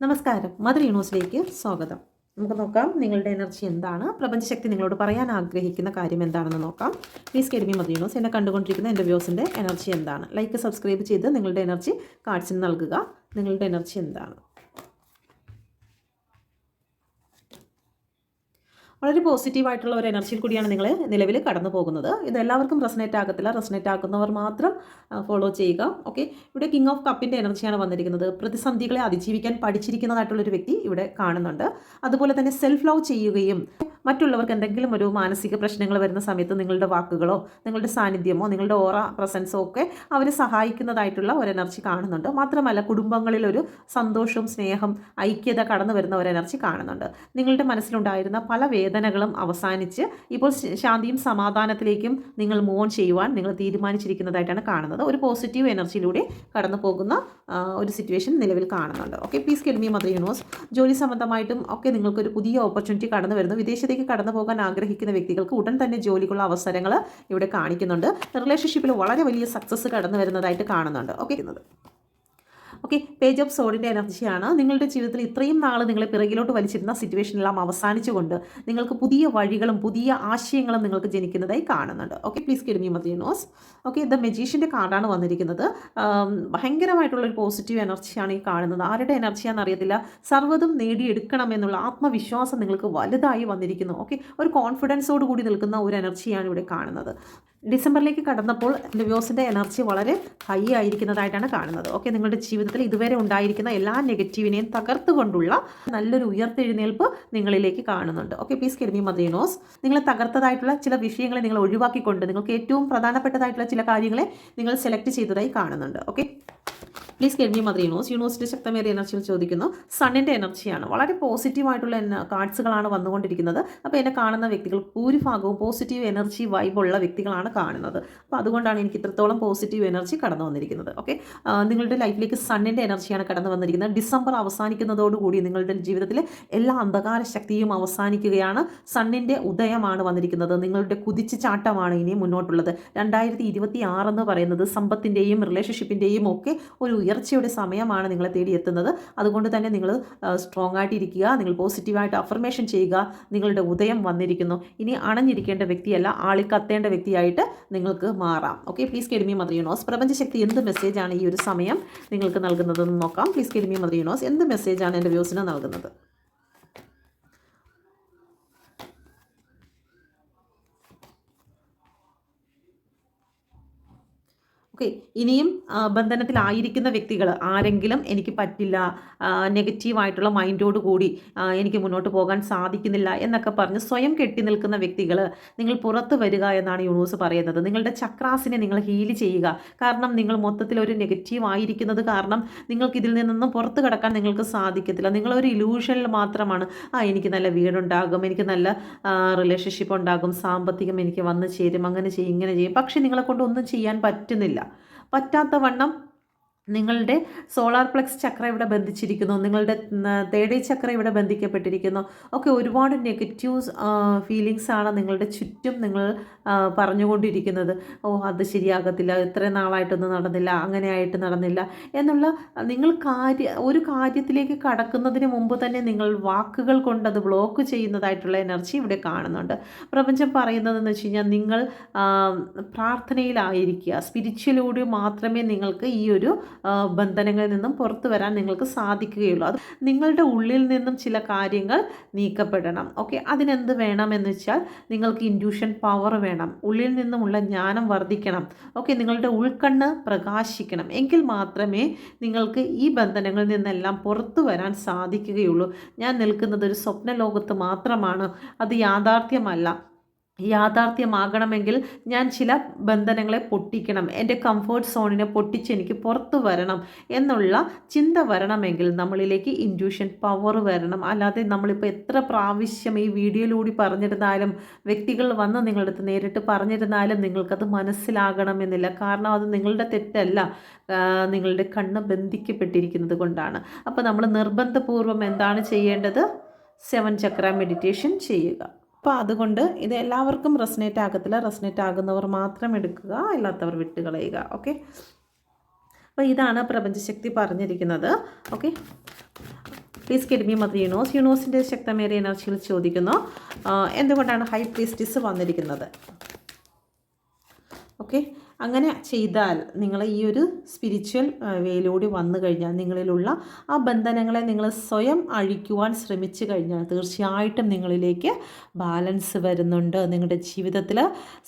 നമസ്കാരം. മദർ യൂണിവേഴ്സിലേക്ക് സ്വാഗതം. നമുക്ക് നോക്കാം നിങ്ങളുടെ എനർജി എന്താണ്? പ്രപഞ്ചശക്തി നിങ്ങളോട് പറയാൻ ആഗ്രഹിക്കുന്ന കാര്യം എന്താണെന്ന് നോക്കാം. Please guide me mother universe. എന്നെ കണ്ടുകൊണ്ടിരിക്കുന്ന എന്റെ വ്യൂസിന്റെ എനർജി എന്താണ്? ലൈക്ക് സബ്സ്ക്രൈബ് ചെയ്ത് നിങ്ങളുടെ എനർജി കാർഡ്സിന് നൽകുക. നിങ്ങളുടെ എനർജി എന്താണ്? വളരെ പോസിറ്റീവായിട്ടുള്ള ഒരു എനർജിയിൽ കൂടിയാണ് നിങ്ങൾ നിലവിൽ കടന്നു പോകുന്നത് ഇത് എല്ലാവർക്കും റെസനേറ്റ് ആകത്തില്ല. റെസനേറ്റ് ആക്കുന്നവർ മാത്രം ഫോളോ ചെയ്യുക. ഓക്കെ ഇവിടെ കിങ് ഓഫ് കപ്പിന്റെ എനർജിയാണ് വന്നിരിക്കുന്നത്. പ്രതിസന്ധികളെ അതിജീവിക്കാൻ പഠിച്ചിരിക്കുന്നതായിട്ടുള്ളൊരു വ്യക്തി ഇവിടെ കാണുന്നുണ്ട്. അതുപോലെ തന്നെ സെൽഫ് ലവ് ചെയ്യുകയും മറ്റുള്ളവർക്ക് എന്തെങ്കിലും ഒരു മാനസിക പ്രശ്നങ്ങൾ വരുന്ന സമയത്ത് നിങ്ങളുടെ വാക്കുകളോ നിങ്ങളുടെ സാന്നിധ്യമോ നിങ്ങളുടെ ഓറ പ്രസൻസോ ഒക്കെ അവരെ സഹായിക്കുന്നതായിട്ടുള്ള ഒരു എനർജി കാണുന്നുണ്ട്. മാത്രമല്ല കുടുംബങ്ങളിൽ ഒരു സന്തോഷവും സ്നേഹം ഐക്യത കടന്നു വരുന്ന ഒരു എനർജി കാണുന്നുണ്ട്. നിങ്ങളുടെ മനസ്സിലുണ്ടായിരുന്ന പല വേദനകളും അവസാനിച്ച് ഇപ്പോൾ ശാന്തിയും സമാധാനത്തിലേക്കും നിങ്ങൾ മൂവ് ഓൺ ചെയ്യുവാൻ നിങ്ങൾ തീരുമാനിച്ചിരിക്കുന്നതായിട്ടാണ് കാണുന്നത്. ഒരു പോസിറ്റീവ് എനർജിയിലൂടെ കടന്നു പോകുന്ന ഒരു സിറ്റുവേഷൻ നിലവിൽ കാണുന്നുണ്ട്. Okay please guide me mother universe ജോലി സംബന്ധമായിട്ടും ഒക്കെ നിങ്ങൾക്കൊരു പുതിയ ഓപ്പർച്യൂണിറ്റി കടന്നു വരുന്നു. വിദേശത്തേക്ക് കടന്നു പോകാൻ ആഗ്രഹിക്കുന്ന വ്യക്തികൾക്ക് ഉടൻ തന്നെ ജോലിക്കുള്ള അവസരങ്ങൾ ഇവിടെ കാണിക്കുന്നുണ്ട്. റിലേഷൻഷിപ്പിൽ വളരെ വലിയ സക്സസ് കടന്നു വരുന്നതായിട്ട് കാണുന്നുണ്ട്. ഓക്കെ ഓക്കെ പേജ് ഓഫ് സോഡിന്റെ എനർജിയാണ്. നിങ്ങളുടെ ജീവിതത്തിൽ ഇത്രയും നാൾ നിങ്ങളെ പിറകിലോട്ട് വലിച്ചിരുന്ന സിറ്റുവേഷനെല്ലാം അവസാനിച്ചുകൊണ്ട് നിങ്ങൾക്ക് പുതിയ വഴികളും പുതിയ ആശയങ്ങളും നിങ്ങൾക്ക് ജനിക്കുന്നതായി കാണുന്നുണ്ട്. Okay please guide me mother universe okay the മെജീഷ്യന്റെ കാർഡാണ് വന്നിരിക്കുന്നത്. ഭയങ്കരമായിട്ടുള്ളൊരു പോസിറ്റീവ് എനർജിയാണ് ഈ കാണുന്നത്. ആരുടെ എനർജിയാണെന്ന് അറിയത്തില്ല. സർവതും നേടിയെടുക്കണം എന്നുള്ള ആത്മവിശ്വാസം നിങ്ങൾക്ക് വലുതായി വന്നിരിക്കുന്നു. ഓക്കെ ഒരു കോൺഫിഡൻസോട് കൂടി നിൽക്കുന്ന ഒരു എനർജിയാണ് ഇവിടെ കാണുന്നത്. ഡിസംബറിലേക്ക് കടന്നപ്പോൾ ലിവ്യോസിന്റെ എനർജി വളരെ ഹൈ ആയിരിക്കുന്നതായിട്ടാണ് കാണുന്നത്. ഓക്കെ നിങ്ങളുടെ ജീവിതത്തിൽ ഇതുവരെ ഉണ്ടായിരിക്കുന്ന എല്ലാ നെഗറ്റീവിനെയും തകർത്തുകൊണ്ടുള്ള നല്ലൊരു ഉയർത്തെഴുന്നേൽപ്പ് നിങ്ങളിലേക്ക് കാണുന്നുണ്ട്. ഓക്കെ പ്ലീസ് കെൽമി മദീനോസ് നിങ്ങളെ തകർത്തതായിട്ടുള്ള ചില വിഷയങ്ങളെ നിങ്ങൾ ഒഴിവാക്കിക്കൊണ്ട് നിങ്ങൾക്ക് ഏറ്റവും പ്രധാനപ്പെട്ടതായിട്ടുള്ള ചില കാര്യങ്ങളെ നിങ്ങൾ സെലക്ട് ചെയ്തതായി കാണുന്നുണ്ട്. Okay please guide me mother universe. University ശക്തമേറിയ എനർജികൾ ചോദിക്കുന്നു. സണ്ണിന്റെ എനർജിയാണ് വളരെ പോസിറ്റീവായിട്ടുള്ള കാർഡ്സുകളാണ് വന്നുകൊണ്ടിരിക്കുന്നത്. അപ്പോൾ എന്നെ കാണുന്ന വ്യക്തികൾ ഭൂരിഭാഗവും പോസിറ്റീവ് എനർജി വൈബുള്ള വ്യക്തികളാണ് കാണുന്നത്. അപ്പോൾ അതുകൊണ്ടാണ് എനിക്ക് ഇത്രത്തോളം പോസിറ്റീവ് എനർജി കടന്നു വന്നിരിക്കുന്നത്. ഓക്കെ നിങ്ങളുടെ ലൈഫിലേക്ക് സണ്ണിന്റെ എനർജിയാണ് കടന്നു വന്നിരിക്കുന്നത്. ഡിസംബർ അവസാനിക്കുന്നതോടുകൂടി നിങ്ങളുടെ ജീവിതത്തിലെ എല്ലാ അന്ധകാര ശക്തിയും അവസാനിക്കുകയാണ്. സണ്ണിന്റെ ഉദയമാണ് വന്നിരിക്കുന്നത്. നിങ്ങളുടെ കുതിച്ചു ചാട്ടമാണ് ഇനി മുന്നോട്ടുള്ളത്. രണ്ടായിരത്തി ഇരുപത്തി ആറെന്ന് പറയുന്നത് സമ്പത്തിന്റെയും റിലേഷൻഷിപ്പിന്റെയും ഒക്കെ ഒരു ഉയർച്ചയുടെ സമയമാണ് നിങ്ങളെ തേടി എത്തുന്നത് അതുകൊണ്ട് തന്നെ നിങ്ങൾ സ്ട്രോങ് ആയിട്ടിരിക്കുക നിങ്ങൾ പോസിറ്റീവായിട്ട് അഫർമേഷൻ ചെയ്യുക നിങ്ങളുടെ ഉദയം വന്നിരിക്കുന്നു. ഇനി അണഞ്ഞിരിക്കേണ്ട വ്യക്തിയല്ല ആളി കത്തേണ്ട വ്യക്തിയായിട്ട് നിങ്ങൾക്ക് മാറാം. Okay please guide me mother universe പ്രപഞ്ചശക്തി എന്ത് മെസ്സേജാണ് ഈ ഒരു സമയം നിങ്ങൾക്ക് നൽകുന്നതെന്ന് നോക്കാം. പ്ലീസ് കെഡിമി മദർ യൂണോസ് എന്ത് മെസ്സേജാണ് എന്റെ വ്യൂസിന് നൽകുന്നത്? ഓക്കെ ഇനിയും ബന്ധനത്തിലായിരിക്കുന്ന വ്യക്തികൾ ആരെങ്കിലും എനിക്ക് പറ്റില്ല നെഗറ്റീവായിട്ടുള്ള മൈൻഡോട് കൂടി എനിക്ക് മുന്നോട്ട് പോകാൻ സാധിക്കുന്നില്ല എന്നൊക്കെ പറഞ്ഞ് സ്വയം കെട്ടി നിൽക്കുന്ന വ്യക്തികൾ നിങ്ങൾ പുറത്ത് വരിക എന്നാണ് യൂണിവേഴ്സ് പറയുന്നത്. നിങ്ങളുടെ ചക്രാസിനെ നിങ്ങൾ ഹീൽ ചെയ്യുക. കാരണം നിങ്ങൾ മൊത്തത്തിൽ ഒരു നെഗറ്റീവ് ആയിരിക്കുന്നത് കാരണം നിങ്ങൾക്ക് ഇതിൽ നിന്നൊന്നും പുറത്ത് കിടക്കാൻ നിങ്ങൾക്ക് സാധിക്കത്തില്ല. നിങ്ങളൊരു ഇലൂഷനിൽ മാത്രമാണ് ആ എനിക്ക് നല്ല വീടുണ്ടാകും എനിക്ക് നല്ല റിലേഷൻഷിപ്പ് ഉണ്ടാകും സാമ്പത്തികം എനിക്ക് വന്നു ചേരും അങ്ങനെ ചെയ്യും ഇങ്ങനെ ചെയ്യും. പക്ഷേ നിങ്ങളെ കൊണ്ട് ഒന്നും ചെയ്യാൻ പറ്റുന്നില്ല. പറ്റാത്ത വണ്ണം നിങ്ങളുടെ സോളാർ പ്ലക്സ് ചക്ര ഇവിടെ ബന്ധിച്ചിരിക്കുന്നു നിങ്ങളുടെ തേടേ ചക്ര ഇവിടെ ബന്ധിക്കപ്പെട്ടിരിക്കുന്നു. ഒക്കെ ഒരുപാട് നെഗറ്റീവ് ഫീലിങ്സ് ആണ് നിങ്ങളുടെ ചുറ്റും നിങ്ങൾ പറഞ്ഞുകൊണ്ടിരിക്കുന്നത്. ഓ അത് ശരിയാകത്തില്ല ഇത്രയും നാളായിട്ടൊന്നും നടന്നില്ല അങ്ങനെ ആയിട്ട് നടന്നില്ല എന്നുള്ള നിങ്ങൾ കാര്യ ഒരു കാര്യത്തിലേക്ക് കടക്കുന്നതിന് മുമ്പ് തന്നെ നിങ്ങൾ വാക്കുകൾ കൊണ്ട് അത് ബ്ലോക്ക് ചെയ്യുന്നതായിട്ടുള്ള എനർജി ഇവിടെ കാണുന്നുണ്ട്. പ്രപഞ്ചം പറയുന്നതെന്ന് വെച്ച് കഴിഞ്ഞാൽ നിങ്ങൾ പ്രാർത്ഥനയിലായിരിക്കുക. സ്പിരിച്വലൂടെ മാത്രമേ നിങ്ങൾക്ക് ഈ ഒരു ബന്ധനങ്ങളിൽ നിന്നും പുറത്തു വരാൻ നിങ്ങൾക്ക് സാധിക്കുകയുള്ളൂ. അത് നിങ്ങളുടെ ഉള്ളിൽ നിന്നും ചില കാര്യങ്ങൾ നീക്കപ്പെടണം. ഓക്കെ അതിനെന്ത് വേണമെന്ന് വെച്ചാൽ നിങ്ങൾക്ക് ഇൻഡ്യൂഷൻ പവർ വേണം. ഉള്ളിൽ നിന്നുമുള്ള ജ്ഞാനം വർദ്ധിക്കണം. ഓക്കെ നിങ്ങളുടെ ഉൾക്കണ്ണ് പ്രകാശിക്കണം. എങ്കിൽ മാത്രമേ നിങ്ങൾക്ക് ഈ ബന്ധനങ്ങളിൽ നിന്നെല്ലാം പുറത്തു വരാൻ സാധിക്കുകയുള്ളൂ. ഞാൻ നിൽക്കുന്നത് ഒരു സ്വപ്ന ലോകത്ത് മാത്രമാണ്. അത് യാഥാർത്ഥ്യമല്ല. യാഥാർത്ഥ്യമാകണമെങ്കിൽ ഞാൻ ചില ബന്ധനങ്ങളെ പൊട്ടിക്കണം. എന്റെ കംഫേർട്ട് സോണിനെ പൊട്ടിച്ച് എനിക്ക് പുറത്തു വരണം എന്നുള്ള ചിന്ത വരണമെങ്കിൽ നമ്മളിലേക്ക് ഇൻഡ്യൂഷൻ പവർ വരണം. അല്ലാതെ നമ്മളിപ്പോൾ എത്ര പ്രാവശ്യം ഈ വീഡിയോയിലൂടെ പറഞ്ഞിരുന്നാലും വ്യക്തികൾ വന്ന് നിങ്ങളുടെ അടുത്ത് നേരിട്ട് പറഞ്ഞിരുന്നാലും നിങ്ങൾക്കത് മനസ്സിലാകണമെന്നില്ല കാരണം അത് നിങ്ങളുടെ തെറ്റല്ല. നിങ്ങളുടെ കണ്ണ് ബന്ധിക്കപ്പെട്ടിരിക്കുന്നത് കൊണ്ടാണ്. അപ്പോൾ നമ്മൾ നിർബന്ധപൂർവം എന്താണ് ചെയ്യേണ്ടത്? സെവൻ ചക്ര മെഡിറ്റേഷൻ ചെയ്യുക. അപ്പോൾ അതുകൊണ്ട് ഇത് എല്ലാവർക്കും റെസ്നേറ്റ് ആകത്തില്ല. റെസ്നേറ്റ് ആകുന്നവർ മാത്രം എടുക്കുക അല്ലാത്തവർ വിട്ടുകളയുക ഓക്കെ? അപ്പോൾ ഇതാണ് പ്രപഞ്ചശക്തി പറഞ്ഞിരിക്കുന്നത്. Okay? Please guide me mother universe യൂണോസിന്റെ ശക്തമേറിയ എനർജിയിൽ ചോദിക്കുന്നു. എന്തുകൊണ്ടാണ് ഹൈ പ്രീസ്റ്റിസ് വന്നിരിക്കുന്നത്? ഓക്കെ? അങ്ങനെ ചെയ്താൽ നിങ്ങൾ ഈ ഒരു സ്പിരിച്വൽ വേയിലൂടെ വന്നു കഴിഞ്ഞാൽ നിങ്ങളിലുള്ള ആ ബന്ധനങ്ങളെ നിങ്ങൾ സ്വയം അഴിക്കുവാൻ ശ്രമിച്ചു കഴിഞ്ഞാൽ തീർച്ചയായിട്ടും നിങ്ങളിലേക്ക് ബാലൻസ് വരുന്നുണ്ട്. നിങ്ങളുടെ ജീവിതത്തിൽ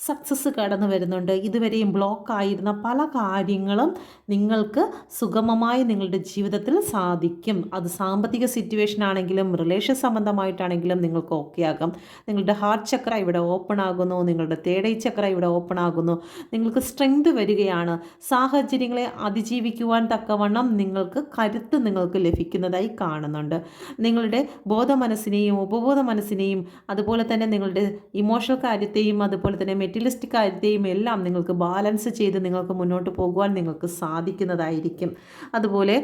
സക്സസ് കടന്നു വരുന്നുണ്ട്. ഇതുവരെയും ബ്ലോക്ക് ആയിരുന്ന പല കാര്യങ്ങളും നിങ്ങൾക്ക് സുഗമമായി നിങ്ങളുടെ ജീവിതത്തിൽ സാധിക്കും. അത് സാമ്പത്തിക സിറ്റുവേഷൻ ആണെങ്കിലും റിലേഷൻ സംബന്ധമായിട്ടാണെങ്കിലും നിങ്ങൾക്ക് ഓക്കെ ആകും. നിങ്ങളുടെ ഹാർട്ട് ചക്ര ഇവിടെ ഓപ്പൺ ആകുന്നു. നിങ്ങളുടെ തേടൈ ചക്ര ഇവിടെ ഓപ്പൺ ആകുന്നു. നിങ്ങൾക്ക് സ്ട്രെങ്ത് വരികയാണ്. സാഹചര്യങ്ങളെ അതിജീവിക്കുവാൻ തക്കവണ്ണം നിങ്ങൾക്ക് കരുത്ത് നിങ്ങൾക്ക് ലഭിക്കുന്നതായി കാണുന്നുണ്ട്. നിങ്ങളുടെ ബോധ മനസ്സിനെയും ഉപബോധ മനസ്സിനെയും അതുപോലെ തന്നെ നിങ്ങളുടെ ഇമോഷണൽ കാര്യത്തെയും അതുപോലെ തന്നെ മെറ്റീരിയലിസ്റ്റിക് കാര്യത്തെയും എല്ലാം നിങ്ങൾക്ക് ബാലൻസ് ചെയ്ത് നിങ്ങൾക്ക് മുന്നോട്ട് പോകുവാൻ നിങ്ങൾക്ക് സാധിക്കുന്നതായിരിക്കും. അതുപോലെ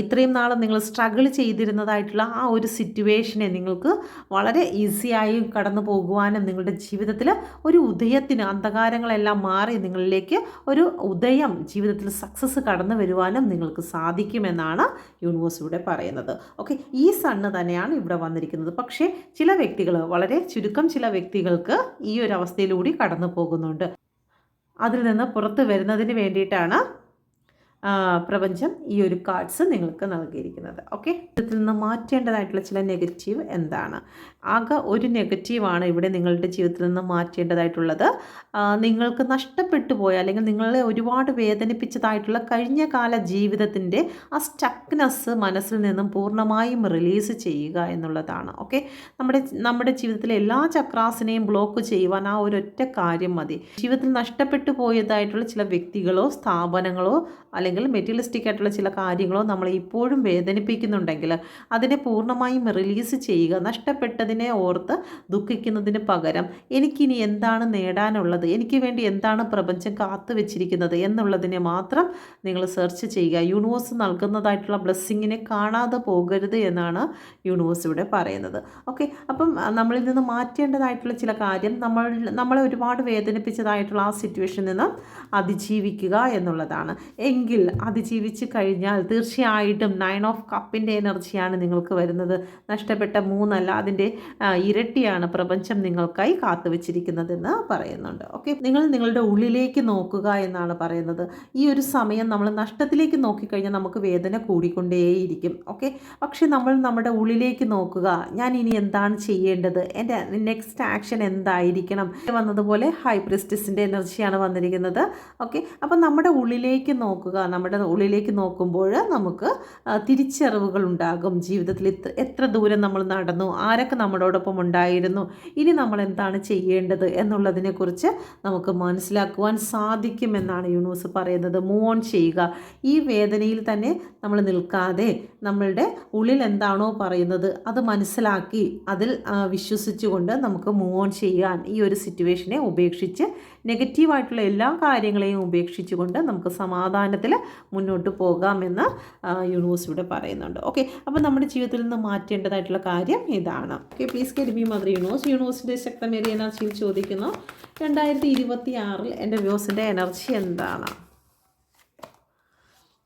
ഇത്രയും നാൾ നിങ്ങൾ സ്ട്രഗിൾ ചെയ്തിരുന്നതായിട്ടുള്ള ആ ഒരു സിറ്റുവേഷനെ നിങ്ങൾക്ക് വളരെ ഈസിയായി കടന്നു പോകുവാനും നിങ്ങളുടെ ജീവിതത്തിൽ ഒരു ഉദയത്തിന് അന്ധകാരങ്ങളെല്ലാം മാറി നിങ്ങളിലേക്ക് ഒരു ഉദയം ജീവിതത്തിൽ സക്സസ് കടന്നു വരുവാനും നിങ്ങൾക്ക് സാധിക്കുമെന്നാണ് യൂണിവേഴ്സ് ഇവിടെ പറയുന്നത്. ഓക്കെ ഈ സണ്ണ് തന്നെയാണ് ഇവിടെ വന്നിരിക്കുന്നത്. പക്ഷേ ചില വ്യക്തികൾ വളരെ ചുരുക്കം ചില വ്യക്തികൾക്ക് ഈ ഒരു അവസ്ഥയിലൂടെ കടന്നു പോകുന്നുണ്ട്. അതിൽ നിന്ന് പുറത്ത് വരുന്നതിന് വേണ്ടിയിട്ടാണ് പ്രപഞ്ചം ഈ ഒരു കാർഡ്സ് നിങ്ങൾക്ക് നൽകിയിരിക്കുന്നത്. ഓക്കെ ഇതിൽ നിന്ന് മാറ്റേണ്ടതായിട്ടുള്ള ചില നെഗറ്റീവ് എന്താണ്? ആകെ ഒരു നെഗറ്റീവാണ് ഇവിടെ നിങ്ങളുടെ ജീവിതത്തിൽ നിന്ന് മാറ്റേണ്ടതായിട്ടുള്ളത്. നിങ്ങൾക്ക് നഷ്ടപ്പെട്ടു പോയ അല്ലെങ്കിൽ നിങ്ങളെ ഒരുപാട് വേദനിപ്പിച്ചതായിട്ടുള്ള കഴിഞ്ഞ കാല ജീവിതത്തിന്റെ ആ സ്റ്റക്നെസ് മനസ്സിൽ നിന്നും പൂർണമായും റിലീസ് ചെയ്യുക എന്നുള്ളതാണ്. ഓക്കെ നമ്മുടെ നമ്മുടെ ജീവിതത്തിലെ എല്ലാ ചക്രാസിനെയും ബ്ലോക്ക് ചെയ്യുവാൻ ആ ഒരൊറ്റ കാര്യം മതി. ജീവിതത്തിൽ നഷ്ടപ്പെട്ടു പോയതായിട്ടുള്ള ചില വ്യക്തികളോ സ്ഥാപനങ്ങളോ അല്ലെങ്കിൽ മെറ്റീരിയലിസ്റ്റിക് ആയിട്ടുള്ള ചില കാര്യങ്ങളോ നമ്മളെ ഇപ്പോഴും വേദനിപ്പിക്കുന്നുണ്ടെങ്കിൽ അതിനെ പൂർണമായും റിലീസ് ചെയ്യുക നഷ്ടപ്പെട്ടതിനെ ഓർത്ത് ദുഃഖിക്കുന്നതിന് പകരം എനിക്കിനി എന്താണ് നേടാനുള്ളത്? എനിക്ക് വേണ്ടി എന്താണ് പ്രപഞ്ചം കാത്തു വെച്ചിരിക്കുന്നത് എന്നുള്ളതിനെ മാത്രം നിങ്ങൾ സെർച്ച് ചെയ്യുക. യൂണിവേഴ്സ് നൽകുന്നതായിട്ടുള്ള ബ്ലെസ്സിങ്ങിനെ കാണാതെ പോകരുത് എന്നാണ് യൂണിവേഴ്സ് ഇവിടെ പറയുന്നത്. ഓക്കെ അപ്പം നമ്മളിൽ നിന്ന് മാറ്റേണ്ടതായിട്ടുള്ള ചില കാര്യം നമ്മൾ നമ്മളെ ഒരുപാട് വേദനിപ്പിച്ചതായിട്ടുള്ള ആ സിറ്റുവേഷനിൽ നിന്ന് അതിജീവിക്കുക എന്നുള്ളതാണ്. എങ്കിൽ അതിജീവിച്ച് കഴിഞ്ഞാൽ തീർച്ചയായിട്ടും നയൻ ഓഫ് കപ്പിന്റെ എനർജിയാണ് നിങ്ങൾക്ക് വരുന്നത്. നഷ്ടപ്പെട്ട മൂന്നല്ല അതിന്റെ ഇരട്ടിയാണ് പ്രപഞ്ചം നിങ്ങൾക്കായി കാത്തു വെച്ചിരിക്കുന്നതെന്ന് പറയുന്നുണ്ട്. ഓക്കെ നിങ്ങൾ നിങ്ങളുടെ ഉള്ളിലേക്ക് നോക്കുക എന്നാണ് പറയുന്നത്. ഈ ഒരു സമയം നമ്മൾ നഷ്ടത്തിലേക്ക് നോക്കിക്കഴിഞ്ഞാൽ നമുക്ക് വേദന കൂടിക്കൊണ്ടേയിരിക്കും. ഓക്കെ പക്ഷെ നമ്മൾ നമ്മുടെ ഉള്ളിലേക്ക് നോക്കുക. ഞാൻ ഇനി എന്താണ് ചെയ്യേണ്ടത്? എന്റെ നെക്സ്റ്റ് ആക്ഷൻ എന്തായിരിക്കണം? വന്നതുപോലെ ഹൈപ്രിസ്റ്റിസിന്റെ എനർജിയാണ് വന്നിരിക്കുന്നത്. ഓക്കെ അപ്പം നമ്മുടെ ഉള്ളിലേക്ക് നോക്കുക. നമ്മുടെ ഉള്ളിലേക്ക് നോക്കുമ്പോൾ നമുക്ക് തിരിച്ചറിവുകൾ ഉണ്ടാകും. ജീവിതത്തിൽ എത്ര ദൂരം നമ്മൾ നടന്നു ആരൊക്കെ നമ്മളോടൊപ്പം ഉണ്ടായിരുന്നു ഇനി നമ്മൾ എന്താണ് ചെയ്യേണ്ടത് എന്നുള്ളതിനെക്കുറിച്ച് നമുക്ക് മനസ്സിലാക്കുവാൻ സാധിക്കുമെന്നാണ് യൂണിവേഴ്സ് പറയുന്നത്. മൂവ് ഓൺ ചെയ്യുക. ഈ വേദനയിൽ തന്നെ നമ്മൾ നിൽക്കാതെ നമ്മളുടെ ഉള്ളിൽ എന്താണോ പറയുന്നത് അത് മനസ്സിലാക്കി അതിൽ വിശ്വസിച്ചുകൊണ്ട് നമുക്ക് മൂവ് ഓൺ ചെയ്യാൻ ഈ ഒരു സിറ്റുവേഷനെ ഉപേക്ഷിച്ച് നെഗറ്റീവായിട്ടുള്ള എല്ലാ കാര്യങ്ങളെയും ഉപേക്ഷിച്ചുകൊണ്ട് നമുക്ക് സമാധാനത്തിൽ മുന്നോട്ട് പോകാമെന്ന് യൂണിവേഴ്സ് ഇവിടെ പറയുന്നുണ്ട്. ഓക്കെ അപ്പോൾ നമ്മുടെ ജീവിതത്തിൽ നിന്ന് മാറ്റേണ്ടതായിട്ടുള്ള കാര്യം ഇതാണ്. ഓക്കെ പ്ലീസ് കെരിബി മദർ യൂണിവേഴ്സ് യൂണിവേഴ്സിന്റെ ശക്തമേറിയ എനർജിയിൽ ചോദിക്കുന്നു രണ്ടായിരത്തി ഇരുപത്തി ആറിൽ എന്റെ വ്യൂസിന്റെ എനർജി എന്താണ്?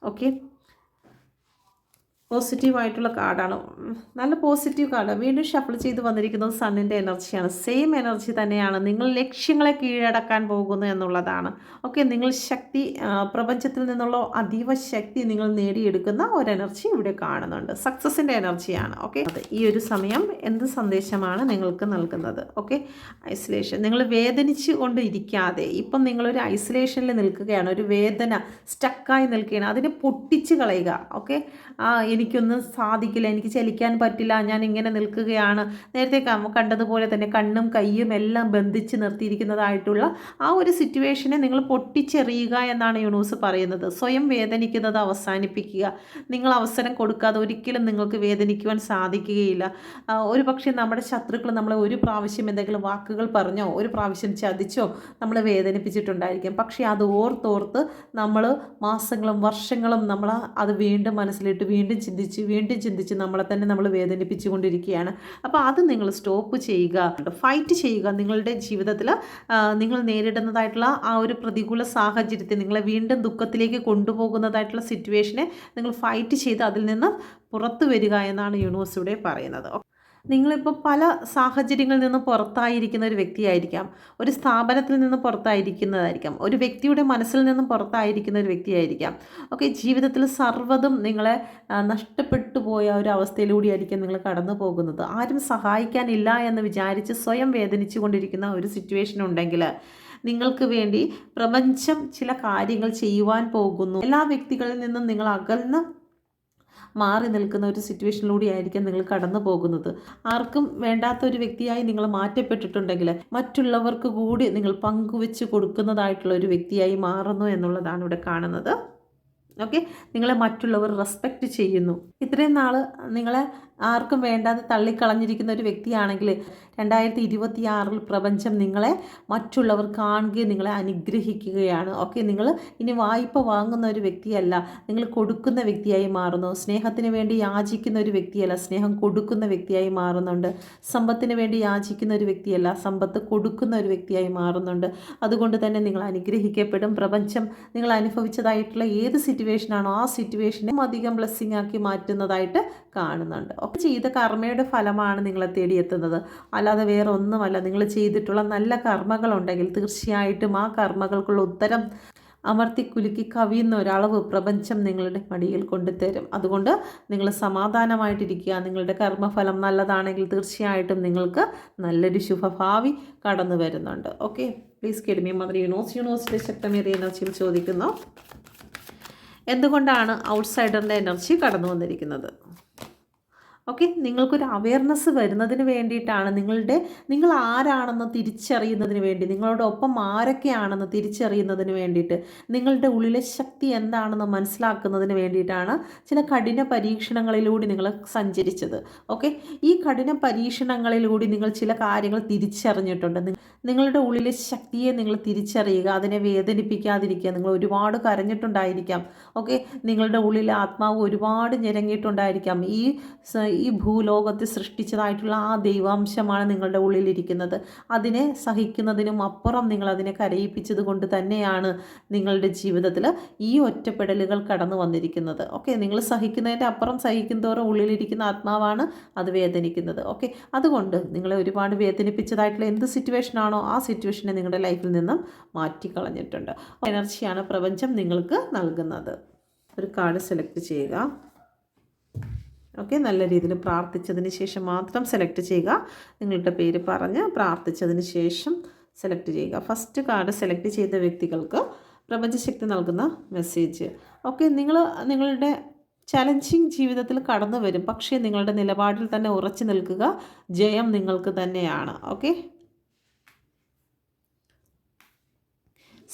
ഓക്കെ പോസിറ്റീവായിട്ടുള്ള കാർഡാണ്. നല്ല പോസിറ്റീവ് കാർഡ്. വീണ്ടും ഷഫിൾ ചെയ്ത് വന്നിരിക്കുന്നത് സണ്ണിന്റെ എനർജിയാണ്. സെയിം എനർജി തന്നെയാണ്. നിങ്ങൾ ലക്ഷ്യങ്ങളെ കീഴടക്കാൻ പോകുന്നു എന്നുള്ളതാണ്. ഓക്കെ നിങ്ങൾ ശക്തി പ്രപഞ്ചത്തിൽ നിന്നുള്ള അതീവ ശക്തി നിങ്ങൾ നേടിയെടുക്കുന്ന ഒരു എനർജി ഇവിടെ കാണുന്നുണ്ട്. സക്സസിന്റെ എനർജിയാണ്. ഓക്കെ ഈ ഒരു സമയം എന്ത് സന്ദേശമാണ് നിങ്ങൾക്ക് നൽകുന്നത്? Okay isolation. നിങ്ങൾ വേദനിച്ച് കൊണ്ട് ഇരിക്കാതെ ഇപ്പം നിങ്ങളൊരു ഐസൊലേഷനിൽ നിൽക്കുകയാണ്. ഒരു വേദന സ്റ്റക്കായി നിൽക്കുകയാണ്. അതിനെ പൊട്ടിച്ച് കളയുക. ഓക്കെ എനിക്കൊന്നും സാധിക്കില്ല എനിക്ക് ചലിക്കാൻ പറ്റില്ല ഞാൻ ഇങ്ങനെ നിൽക്കുകയാണ്. നേരത്തെ കണ്ടതുപോലെ തന്നെ കണ്ണും കൈയും എല്ലാം ബന്ധിച്ച് നിർത്തിയിരിക്കുന്നതായിട്ടുള്ള ആ ഒരു സിറ്റുവേഷനെ നിങ്ങൾ പൊട്ടിച്ചെറിയുക എന്നാണ് യൂണൂസ് പറയുന്നത്. സ്വയം വേദനിക്കുന്നത് അവസാനിപ്പിക്കുക. നിങ്ങൾ അവസരം കൊടുക്കാതെ ഒരിക്കലും നിങ്ങൾക്ക് വേദനിക്കുവാൻ സാധിക്കുകയില്ല. ഒരു പക്ഷേ നമ്മുടെ ശത്രുക്കൾ നമ്മളെ ഒരു പ്രാവശ്യം എന്തെങ്കിലും വാക്കുകൾ പറഞ്ഞോ ഒരു പ്രാവശ്യം ചതിച്ചോ നമ്മളെ വേദനിപ്പിച്ചിട്ടുണ്ടായിരിക്കും. പക്ഷേ അത് ഓർത്തോർത്ത് നമ്മൾ മാസങ്ങളും വർഷങ്ങളും നമ്മൾ അത് വീണ്ടും മനസ്സിലിട്ട് വീണ്ടും ചിന്തിച്ച് വീണ്ടും ചിന്തിച്ച് നമ്മളെ തന്നെ നമ്മൾ വേദനിപ്പിച്ചുകൊണ്ടിരിക്കുകയാണ്. അപ്പോൾ അത് നിങ്ങൾ സ്റ്റോപ്പ് ചെയ്യുക. ഫൈറ്റ് ചെയ്യുക. നിങ്ങളുടെ ജീവിതത്തിൽ നിങ്ങൾ നേരിടുന്നതായിട്ടുള്ള ആ ഒരു പ്രതികൂല സാഹചര്യത്തെ നിങ്ങളെ വീണ്ടും ദുഃഖത്തിലേക്ക് കൊണ്ടുപോകുന്നതായിട്ടുള്ള സിറ്റുവേഷനെ നിങ്ങൾ ഫൈറ്റ് ചെയ്ത് അതിൽ നിന്ന് പുറത്തു വരിക എന്നാണ് യൂണിവേഴ്സിറ്റിയുടെ പറയുന്നത്. നിങ്ങളിപ്പോൾ പല സാഹചര്യങ്ങളിൽ നിന്ന് പുറത്തായിരിക്കുന്ന ഒരു വ്യക്തിയായിരിക്കാം. ഒരു സ്ഥാപനത്തിൽ നിന്ന് പുറത്തായിരിക്കുന്നതായിരിക്കാം. ഒരു വ്യക്തിയുടെ മനസ്സിൽ നിന്നും പുറത്തായിരിക്കുന്ന ഒരു വ്യക്തിയായിരിക്കാം. ഓക്കെ ജീവിതത്തിൽ സർവതും നിങ്ങളെ നഷ്ടപ്പെട്ടു പോയ ഒരു അവസ്ഥയിലൂടെയായിരിക്കും നിങ്ങൾ കടന്നു പോകുന്നത്. ആരും സഹായിക്കാനില്ല എന്ന് വിചാരിച്ച് സ്വയം വേദനിച്ചു കൊണ്ടിരിക്കുന്ന ഒരു സിറ്റുവേഷൻ ഉണ്ടെങ്കിൽ നിങ്ങൾക്ക് വേണ്ടി പ്രപഞ്ചം ചില കാര്യങ്ങൾ ചെയ്യുവാൻ പോകുന്നു. എല്ലാ വ്യക്തികളിൽ നിന്നും നിങ്ങൾ അകന്ന് മാറി നിൽക്കുന്ന ഒരു സിറ്റുവേഷനിലൂടെ ആയിരിക്കും നിങ്ങൾ കടന്നു പോകുന്നത്. ആർക്കും വേണ്ടാത്ത ഒരു വ്യക്തിയായി നിങ്ങൾ മാറ്റപ്പെട്ടിട്ടുണ്ടെങ്കിൽ മറ്റുള്ളവർക്ക് കൂടി നിങ്ങൾ പങ്കുവെച്ച് കൊടുക്കുന്നതായിട്ടുള്ള ഒരു വ്യക്തിയായി മാറുന്നു എന്നുള്ളതാണ് ഇവിടെ കാണുന്നത്. ഓക്കെ നിങ്ങളെ മറ്റുള്ളവർ റെസ്പെക്റ്റ് ചെയ്യുന്നു. ഇത്രയും നാൾ നിങ്ങളെ ആർക്കും വേണ്ടാതെ തള്ളിക്കളഞ്ഞിരിക്കുന്ന ഒരു വ്യക്തിയാണെങ്കിൽ രണ്ടായിരത്തി ഇരുപത്തി ആറിൽ പ്രപഞ്ചം നിങ്ങളെ മറ്റുള്ളവർ കാണുകയും നിങ്ങളെ അനുഗ്രഹിക്കുകയാണ്. ഓക്കെ നിങ്ങൾ ഇനി വായ്പ വാങ്ങുന്ന ഒരു വ്യക്തിയല്ല. നിങ്ങൾ കൊടുക്കുന്ന വ്യക്തിയായി മാറുന്നു. സ്നേഹത്തിന് വേണ്ടി യാചിക്കുന്ന ഒരു വ്യക്തിയല്ല. സ്നേഹം കൊടുക്കുന്ന വ്യക്തിയായി മാറുന്നുണ്ട്. സമ്പത്തിന് വേണ്ടി യാചിക്കുന്ന ഒരു വ്യക്തിയല്ല. സമ്പത്ത് കൊടുക്കുന്ന ഒരു വ്യക്തിയായി മാറുന്നുണ്ട്. അതുകൊണ്ട് തന്നെ നിങ്ങൾ അനുഗ്രഹിക്കപ്പെടും. പ്രപഞ്ചം നിങ്ങൾ അനുഭവിച്ചതായിട്ടുള്ള ഏത് സിറ്റുവേഷനാണോ ആ സിറ്റുവേഷനെ അധികം ബ്ലെസ്സിങ് ആക്കി മാറ്റുന്നതായിട്ട് കാണുന്നുണ്ട്. ഒക്കെ ചെയ്ത കർമ്മയുടെ ഫലമാണ് നിങ്ങളെ തേടിയെത്തുന്നത്. അല്ലാതെ വേറെ ഒന്നുമല്ല നിങ്ങൾ ചെയ്തിട്ടുള്ള നല്ല കർമ്മകളുണ്ടെങ്കിൽ തീർച്ചയായിട്ടും ആ കർമ്മകൾക്കുള്ള ഉത്തരം അമർത്തി കുലുക്കി കവിയുന്ന ഒരളവ് പ്രപഞ്ചം നിങ്ങളുടെ മടിയിൽ കൊണ്ടുതരും. അതുകൊണ്ട് നിങ്ങൾ സമാധാനമായിട്ടിരിക്കുക. നിങ്ങളുടെ കർമ്മഫലം നല്ലതാണെങ്കിൽ തീർച്ചയായിട്ടും നിങ്ങൾക്ക് നല്ലൊരു ശുഭഭാവി കടന്നു വരുന്നുണ്ട് okay please കെഡ്മി mother universe university ശക്തമേറിയ ചോദിക്കുന്നു. എന്തുകൊണ്ടാണ് ഔട്ട്സൈഡറിന്റെ എനർജി കടന്നു വന്നിരിക്കുന്നത് ഓക്കെ? നിങ്ങൾക്കൊരു അവയർനെസ് വരുന്നതിന് വേണ്ടിയിട്ടാണ് നിങ്ങളുടെ നിങ്ങൾ ആരാണെന്ന് തിരിച്ചറിയുന്നതിന് വേണ്ടി നിങ്ങളോടൊപ്പം ആരൊക്കെയാണെന്ന് തിരിച്ചറിയുന്നതിന് വേണ്ടിയിട്ട് നിങ്ങളുടെ ഉള്ളിലെ ശക്തി എന്താണെന്ന് മനസ്സിലാക്കുന്നതിന് വേണ്ടിയിട്ടാണ് ചില കഠിന പരീക്ഷണങ്ങളിലൂടെ നിങ്ങൾ സഞ്ചരിച്ചത്. ഓക്കെ? ഈ കഠിന പരീക്ഷണങ്ങളിലൂടെ നിങ്ങൾ ചില കാര്യങ്ങൾ തിരിച്ചറിഞ്ഞിട്ടുണ്ട്. നിങ്ങളുടെ ഉള്ളിലെ ശക്തിയെ നിങ്ങൾ തിരിച്ചറിയുക അതിനെ വേദനിപ്പിക്കാതിരിക്കുക നിങ്ങൾ ഒരുപാട് കരഞ്ഞിട്ടുണ്ടായിരിക്കാം. ഓക്കെ? നിങ്ങളുടെ ഉള്ളിലെ ആത്മാവ് ഒരുപാട് ഞെരങ്ങിയിട്ടുണ്ടായിരിക്കാം. ഈ ഈ ഭൂലോകത്തെ സൃഷ്ടിച്ചതായിട്ടുള്ള ആ ദൈവാംശമാണ് നിങ്ങളുടെ ഉള്ളിലിരിക്കുന്നത്. അതിനെ സഹിക്കുന്നതിനും അപ്പുറം നിങ്ങൾ അതിനെ കരയിപ്പിച്ചത് കൊണ്ട് തന്നെയാണ് നിങ്ങളുടെ ജീവിതത്തിൽ ഈ ഒറ്റപ്പെടലുകൾ കടന്നു വന്നിരിക്കുന്നത്. ഓക്കെ നിങ്ങൾ സഹിക്കുന്നതിന്റെ അപ്പുറം സഹിക്കുന്നതോറും ഉള്ളിലിരിക്കുന്ന ആത്മാവാണ് അത് വേദനിക്കുന്നത്. ഓക്കെ അതുകൊണ്ട് നിങ്ങളെ ഒരുപാട് വേദനിപ്പിച്ചതായിട്ടുള്ള എന്ത് സിറ്റുവേഷനാണോ ആ സിറ്റുവേഷനെ നിങ്ങളുടെ ലൈഫിൽ നിന്നും മാറ്റിക്കളഞ്ഞിട്ടുണ്ട്. എനർജിയാണ് പ്രപഞ്ചം നിങ്ങൾക്ക് നൽകുന്നത്. ഒരു കാർഡ് സെലക്ട് ചെയ്യുക. ഓക്കെ നല്ല രീതിയിൽ പ്രാർത്ഥിച്ചതിന് ശേഷം മാത്രം സെലക്ട് ചെയ്യുക. നിങ്ങളുടെ പേര് പറഞ്ഞ് പ്രാർത്ഥിച്ചതിന് ശേഷം സെലക്ട് ചെയ്യുക. ഫസ്റ്റ് കാർഡ് സെലക്ട് ചെയ്ത വ്യക്തികൾക്ക് പ്രപഞ്ചശക്തി നൽകുന്ന മെസ്സേജ് ഓക്കെ നിങ്ങൾ നിങ്ങളുടെ ചലഞ്ചിങ് ജീവിതത്തിൽ കടന്നു വരും. പക്ഷേ നിങ്ങളുടെ നിലപാടിൽ തന്നെ ഉറച്ചു നിൽക്കുക ജയം നിങ്ങൾക്ക് തന്നെയാണ്. ഓക്കെ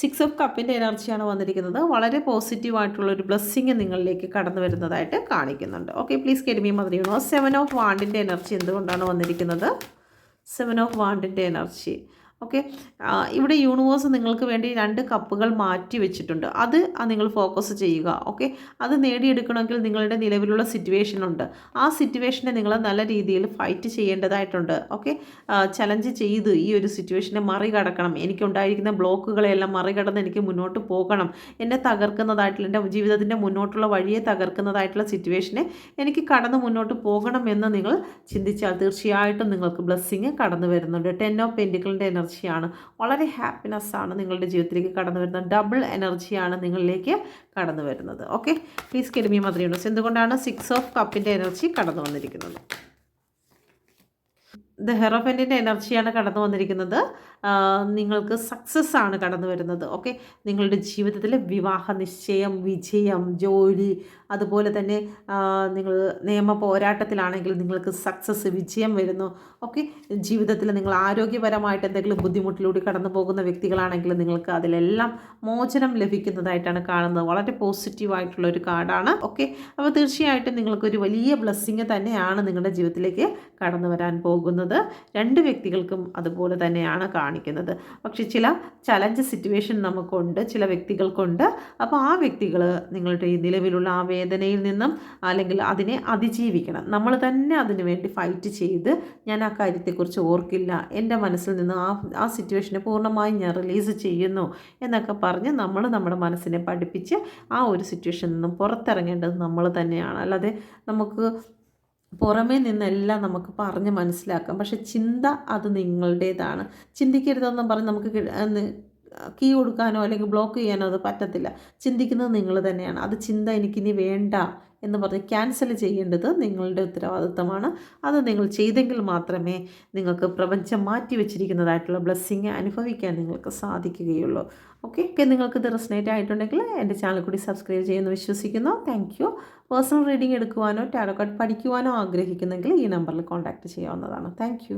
സിക്സ് ഓഫ് കപ്പിന്റെ എനർജിയാണ് വന്നിരിക്കുന്നത്. വളരെ പോസിറ്റീവ് ആയിട്ടുള്ള ഒരു ബ്ലെസ്സിങ് നിങ്ങളിലേക്ക് കടന്നു വരുന്നതായിട്ട് കാണിക്കുന്നുണ്ട്. Okay please കെഡിമി mother you know seven of വാണ്ടിന്റെ എനർജി എന്തുകൊണ്ടാണ് വന്നിരിക്കുന്നത്? സെവൻ ഓഫ് വാണ്ടിന്റെ എനർജി ഓക്കെ? ഇവിടെ യൂണിവേഴ്സ് നിങ്ങൾക്ക് വേണ്ടി രണ്ട് കപ്പുകൾ മാറ്റി വെച്ചിട്ടുണ്ട്. അത് നിങ്ങൾ ഫോക്കസ് ചെയ്യുക. ഓക്കെ? അത് നേടിയെടുക്കണമെങ്കിൽ നിങ്ങളുടെ നിലവിലുള്ള സിറ്റുവേഷൻ ഉണ്ട്. ആ സിറ്റുവേഷനെ നിങ്ങൾ നല്ല രീതിയിൽ ഫൈറ്റ് ചെയ്യേണ്ടതായിട്ടുണ്ട്. ഓക്കെ? ചലഞ്ച് ചെയ്ത് ഈ ഒരു സിറ്റുവേഷനെ മറികടക്കണം. എനിക്കുണ്ടായിരിക്കുന്ന ബ്ലോക്കുകളെല്ലാം മറികടന്ന് എനിക്ക് മുന്നോട്ട് പോകണം. എന്നെ തകർക്കുന്നതായിട്ടുള്ള എന്റെ ജീവിതത്തിന്റെ മുന്നോട്ടുള്ള വഴിയെ തകർക്കുന്നതായിട്ടുള്ള സിറ്റുവേഷനെ എനിക്ക് കടന്ന് മുന്നോട്ട് പോകണം എന്ന് നിങ്ങൾ ചിന്തിച്ചാൽ തീർച്ചയായിട്ടും നിങ്ങൾക്ക് ബ്ലെസ്സിങ് കടന്നു വരുന്നുണ്ട്. ടെൻ ഓഫ് പെന്റിക്കിളിന്റെ എനർജിയാണ്. വളരെ ഹാപ്പിനെസ് ആണ് നിങ്ങളുടെ ജീവിതത്തിലേക്ക് കടന്നു വരുന്നത് ഡബിൾ എനർജിയാണ് നിങ്ങളിലേക്ക് കടന്നു വരുന്നത്. ഓക്കെ പ്ലീസ് മദർ യൂണിവേഴ്സ് എന്തുകൊണ്ടാണ് സിക്സ് ഓഫ് കപ്പിന്റെ എനർജി കടന്നു വന്നിരിക്കുന്നത്? ദ ഹെറോഫന്റിന്റെ എനർജിയാണ് കടന്നു വന്നിരിക്കുന്നത്. നിങ്ങൾക്ക് സക്സസ് ആണ് കടന്നു വരുന്നത് ഓക്കെ നിങ്ങളുടെ ജീവിതത്തിൽ വിവാഹ നിശ്ചയം വിജയം ജോലി അതുപോലെ തന്നെ നിങ്ങൾ നിയമ പോരാട്ടത്തിലാണെങ്കിൽ നിങ്ങൾക്ക് സക്സസ് വിജയം വരുന്നു ഓക്കെ ജീവിതത്തിൽ നിങ്ങൾ ആരോഗ്യപരമായിട്ട് എന്തെങ്കിലും ബുദ്ധിമുട്ടിലൂടെ കടന്നു പോകുന്ന വ്യക്തികളാണെങ്കിൽ നിങ്ങൾക്ക് അതിലെല്ലാം മോചനം ലഭിക്കുന്നതായിട്ടാണ് കാണുന്നത് വളരെ പോസിറ്റീവായിട്ടുള്ള ഒരു കാർഡാണ് ഓക്കെ അപ്പോൾ തീർച്ചയായിട്ടും നിങ്ങൾക്കൊരു വലിയ ബ്ലെസ്സിങ് തന്നെയാണ് നിങ്ങളുടെ ജീവിതത്തിലേക്ക് കടന്നു വരാൻ പോകുന്നത്. രണ്ട് വ്യക്തികൾക്കും അതുപോലെ തന്നെയാണ് കാണുന്നത്. കാണിക്കുന്നത്. പക്ഷേ ചില ചലഞ്ച് സിറ്റുവേഷൻ നമുക്കുണ്ട് ചില വ്യക്തികൾക്കുണ്ട്. അപ്പോൾ ആ വ്യക്തികൾ നിങ്ങളുടെ ഈ നിലവിലുള്ള ആ വേദനയിൽ നിന്നും അല്ലെങ്കിൽ അതിനെ അതിജീവിക്കണം. നമ്മൾ തന്നെ അതിനു വേണ്ടി ഫൈറ്റ് ചെയ്ത് ഞാൻ ആ കാര്യത്തെക്കുറിച്ച് ഓർക്കില്ല. എന്റെ മനസ്സിൽ നിന്ന് ആ ആ സിറ്റുവേഷനെ പൂർണമായും ഞാൻ റിലീസ് ചെയ്യുന്നു എന്നൊക്കെ പറഞ്ഞ് നമ്മൾ നമ്മുടെ മനസ്സിനെ പഠിപ്പിച്ച് ആ ഒരു സിറ്റുവേഷനിൽ നിന്നും പുറത്തിറങ്ങേണ്ടത് നമ്മൾ തന്നെയാണ്. അല്ലാതെ നമുക്ക് പുറമേ നിന്നെല്ലാം നമുക്ക് പറഞ്ഞ് മനസ്സിലാക്കാം. പക്ഷെ ചിന്ത അത് നിങ്ങളുടേതാണ്. ചിന്തിക്കരുതെന്നും പറഞ്ഞ് നമുക്ക് കീ കൊടുക്കാനോ അല്ലെങ്കിൽ ബ്ലോക്ക് ചെയ്യാനോ അത് പറ്റത്തില്ല. ചിന്തിക്കുന്നത് നിങ്ങൾ തന്നെയാണ്. അത് ചിന്ത എനിക്കിനി വേണ്ട എന്ന് പറഞ്ഞ് ക്യാൻസൽ ചെയ്യേണ്ടത് നിങ്ങളുടെ ഉത്തരവാദിത്തമാണ്. അത് നിങ്ങൾ ചെയ്തെങ്കിൽ മാത്രമേ നിങ്ങൾക്ക് പ്രപഞ്ചം മാറ്റി വെച്ചിരിക്കുന്നതായിട്ടുള്ള ബ്ലെസ്സിങ് അനുഭവിക്കാൻ നിങ്ങൾക്ക് സാധിക്കുകയുള്ളൂ. ഓക്കെ ഓക്കെ ഇത് റെസ്നേറ്റ് ആയിട്ടുണ്ടെങ്കിൽ എന്റെ ചാനൽ കൂടി സബ്സ്ക്രൈബ് ചെയ്യുമെന്ന് വിശ്വസിക്കുന്നു. താങ്ക് യു പേഴ്സണൽ റീഡിംഗ് എടുക്കുവാനോ ടാരോ കാർഡ് പഠിക്കുവാനോ ആഗ്രഹിക്കുന്നെങ്കിൽ ഈ നമ്പറിൽ കോൺടാക്റ്റ് ചെയ്യാവുന്നതാണ്. താങ്ക്